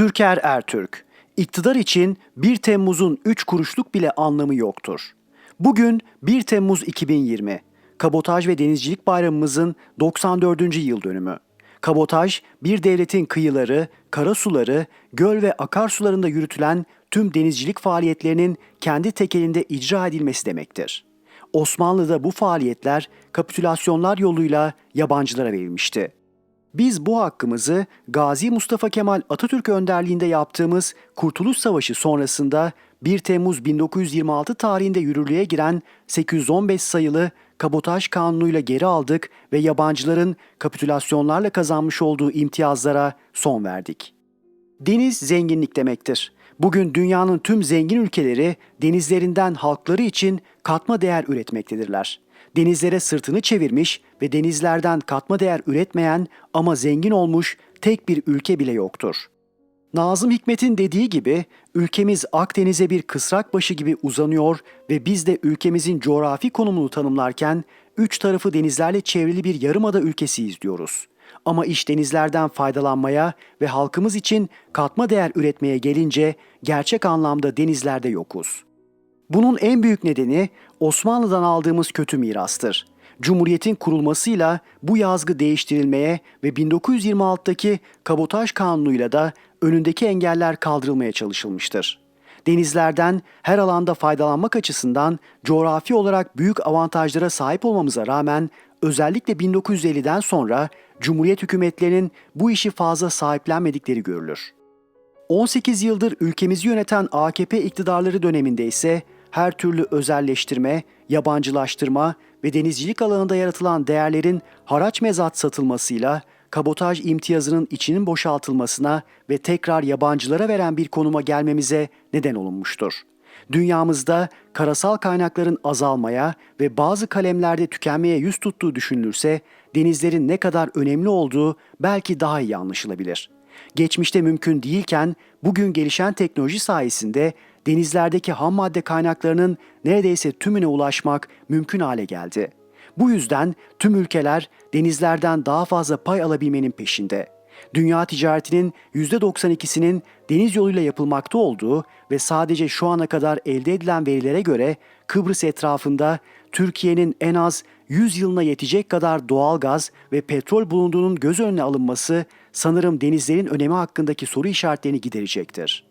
Türker Ertürk, iktidar için 1 Temmuz'un 3 kuruşluk bile anlamı yoktur. Bugün 1 Temmuz 2020, Kabotaj ve Denizcilik Bayramımızın 94. yıl dönümü. Kabotaj, bir devletin kıyıları, karasuları, göl ve akarsularında yürütülen tüm denizcilik faaliyetlerinin kendi tekelinde icra edilmesi demektir. Osmanlı'da bu faaliyetler kapitülasyonlar yoluyla yabancılara verilmişti. Biz bu hakkımızı Gazi Mustafa Kemal Atatürk önderliğinde yaptığımız Kurtuluş Savaşı sonrasında 1 Temmuz 1926 tarihinde yürürlüğe giren 815 sayılı Kabotaj Kanunu'yla geri aldık ve yabancıların kapitülasyonlarla kazanmış olduğu imtiyazlara son verdik. Deniz zenginlik demektir. Bugün dünyanın tüm zengin ülkeleri denizlerinden halkları için katma değer üretmektedirler. Denizlere sırtını çevirmiş ve denizlerden katma değer üretmeyen ama zengin olmuş tek bir ülke bile yoktur. Nazım Hikmet'in dediği gibi ülkemiz Akdeniz'e bir kısrak başı gibi uzanıyor ve biz de ülkemizin coğrafi konumunu tanımlarken üç tarafı denizlerle çevrili bir yarımada ülkesiyiz diyoruz. Ama iş denizlerden faydalanmaya ve halkımız için katma değer üretmeye gelince gerçek anlamda denizlerde yokuz. Bunun en büyük nedeni Osmanlı'dan aldığımız kötü mirastır. Cumhuriyetin kurulmasıyla bu yazgı değiştirilmeye ve 1926'daki Kabotaj Kanunu'yla da önündeki engeller kaldırılmaya çalışılmıştır. Denizlerden her alanda faydalanmak açısından coğrafi olarak büyük avantajlara sahip olmamıza rağmen özellikle 1950'den sonra Cumhuriyet hükümetlerinin bu işi fazla sahiplenmedikleri görülür. 18 yıldır ülkemizi yöneten AKP iktidarları döneminde ise her türlü özelleştirme, yabancılaştırma ve denizcilik alanında yaratılan değerlerin haraç mezat satılmasıyla kabotaj imtiyazının içinin boşaltılmasına ve tekrar yabancılara veren bir konuma gelmemize neden olunmuştur. Dünyamızda karasal kaynakların azalmaya ve bazı kalemlerde tükenmeye yüz tuttuğu düşünülürse denizlerin ne kadar önemli olduğu belki daha iyi anlaşılabilir. Geçmişte mümkün değilken bugün gelişen teknoloji sayesinde denizlerdeki ham madde kaynaklarının neredeyse tümüne ulaşmak mümkün hale geldi. Bu yüzden tüm ülkeler denizlerden daha fazla pay alabilmenin peşinde. Dünya ticaretinin %92'sinin deniz yoluyla yapılmakta olduğu ve sadece şu ana kadar elde edilen verilere göre Kıbrıs etrafında Türkiye'nin en az 100 yılına yetecek kadar doğal gaz ve petrol bulunduğunun göz önüne alınması sanırım denizlerin önemi hakkındaki soru işaretlerini giderecektir.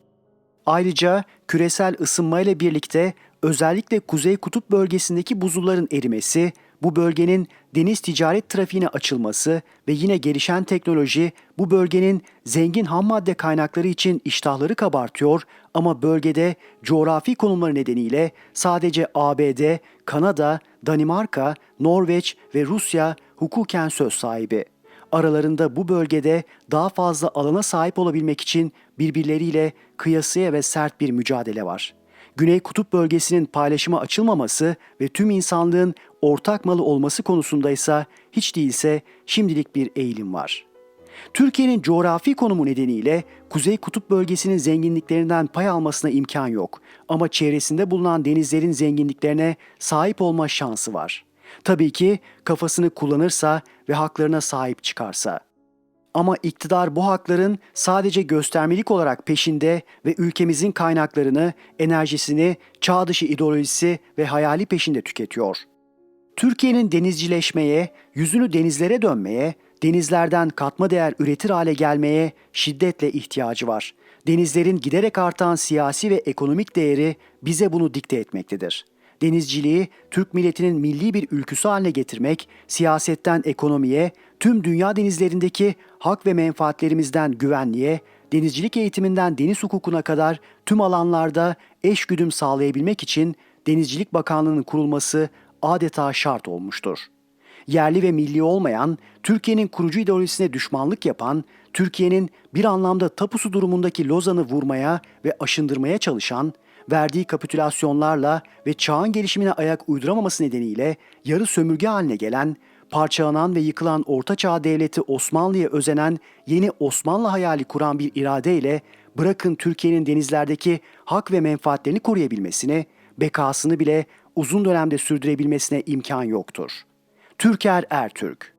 Ayrıca küresel ısınmayla birlikte özellikle Kuzey Kutup bölgesindeki buzulların erimesi, bu bölgenin deniz ticaret trafiğine açılması ve yine gelişen teknoloji bu bölgenin zengin ham madde kaynakları için iştahları kabartıyor ama bölgede coğrafi konumları nedeniyle sadece ABD, Kanada, Danimarka, Norveç ve Rusya hukuken söz sahibi. Aralarında bu bölgede daha fazla alana sahip olabilmek için birbirleriyle kıyasıya ve sert bir mücadele var. Güney Kutup bölgesinin paylaşıma açılmaması ve tüm insanlığın ortak malı olması konusunda ise hiç değilse şimdilik bir eğilim var. Türkiye'nin coğrafi konumu nedeniyle Kuzey Kutup bölgesinin zenginliklerinden pay almasına imkan yok ama çevresinde bulunan denizlerin zenginliklerine sahip olma şansı var. Tabii ki kafasını kullanırsa ve haklarına sahip çıkarsa. Ama iktidar bu hakların sadece göstermelik olarak peşinde ve ülkemizin kaynaklarını, enerjisini, çağ dışı ideolojisi ve hayali peşinde tüketiyor. Türkiye'nin denizcileşmeye, yüzünü denizlere dönmeye, denizlerden katma değer üretir hale gelmeye şiddetle ihtiyacı var. Denizlerin giderek artan siyasi ve ekonomik değeri bize bunu dikte etmektedir. Denizciliği Türk milletinin milli bir ülküsü haline getirmek, siyasetten ekonomiye, tüm dünya denizlerindeki hak ve menfaatlerimizden güvenliğe, denizcilik eğitiminden deniz hukukuna kadar tüm alanlarda eş güdüm sağlayabilmek için Denizcilik Bakanlığı'nın kurulması adeta şart olmuştur. Yerli ve milli olmayan, Türkiye'nin kurucu ideolojisine düşmanlık yapan, Türkiye'nin bir anlamda tapusu durumundaki Lozan'ı vurmaya ve aşındırmaya çalışan, verdiği kapitülasyonlarla ve çağın gelişimine ayak uyduramaması nedeniyle yarı sömürge haline gelen, parçalanan ve yıkılan Orta Çağ Devleti Osmanlı'ya özenen yeni Osmanlı hayali kuran bir iradeyle bırakın Türkiye'nin denizlerdeki hak ve menfaatlerini koruyabilmesini, bekasını bile uzun dönemde sürdürebilmesine imkan yoktur. Türker Ertürk